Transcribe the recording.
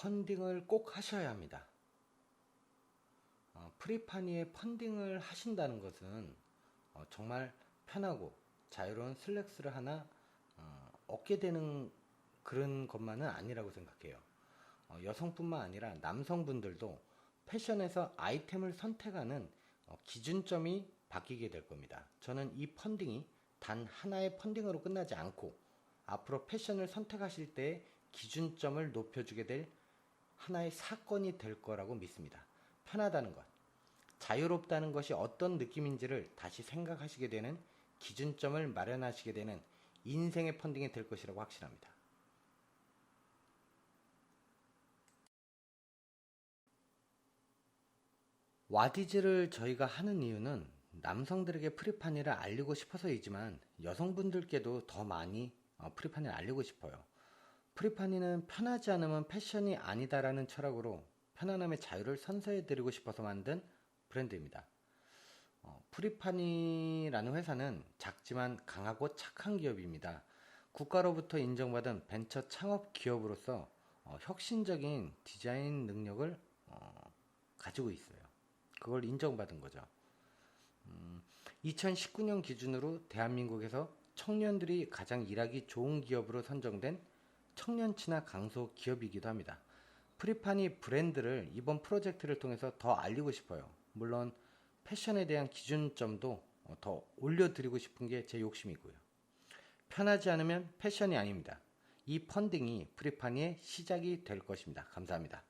펀딩을 꼭 하셔야 합니다. 어, 프리파니에 펀딩을 하신다는 것은 어, 정말 편하고 자유로운 슬랙스를 하나 어, 얻게 되는 그런 것만은 아니라고 생각해요. 어, 여성뿐만 아니라 남성분들도 패션에서 아이템을 선택하는 어, 기준점이 바뀌게 될 겁니다. 저는 이 펀딩이 단 하나의 펀딩으로 끝나지 않고 앞으로 패션을 선택하실 때 기준점을 높여주게 될 하나의 사건이 될 거라고 믿습니다. 편하다는 것, 자유롭다는 것이 어떤 느낌인지를 다시 생각하시게 되는 기준점을 마련하시게 되는 인생의 펀딩이 될 것이라고 확신합니다. 와디즈를 저희가 하는 이유는 남성들에게 프리판이를 알리고 싶어서이지만 여성분들께도 더 많이 어, 프리판을 알리고 싶어요. 프리파니는 편하지 않으면 패션이 아니다라는 철학으로 편안함의 자유를 선사해드리고 싶어서 만든 브랜드입니다. 어, 프리파니라는 회사는 작지만 강하고 착한 기업입니다. 국가로부터 인정받은 벤처 창업 기업으로서 어, 혁신적인 디자인 능력을 어, 가지고 있어요. 그걸 인정받은 거죠. 음, 2019년 기준으로 대한민국에서 청년들이 가장 일하기 좋은 기업으로 선정된 청년 친화 강소 기업이기도 합니다. 프리파니 브랜드를 이번 프로젝트를 통해서 더 알리고 싶어요. 물론 패션에 대한 기준점도 어, 더 올려드리고 싶은 게 제 욕심이고요. 편하지 않으면 패션이 아닙니다. 이 펀딩이 프리파니의 시작이 될 것입니다. 감사합니다.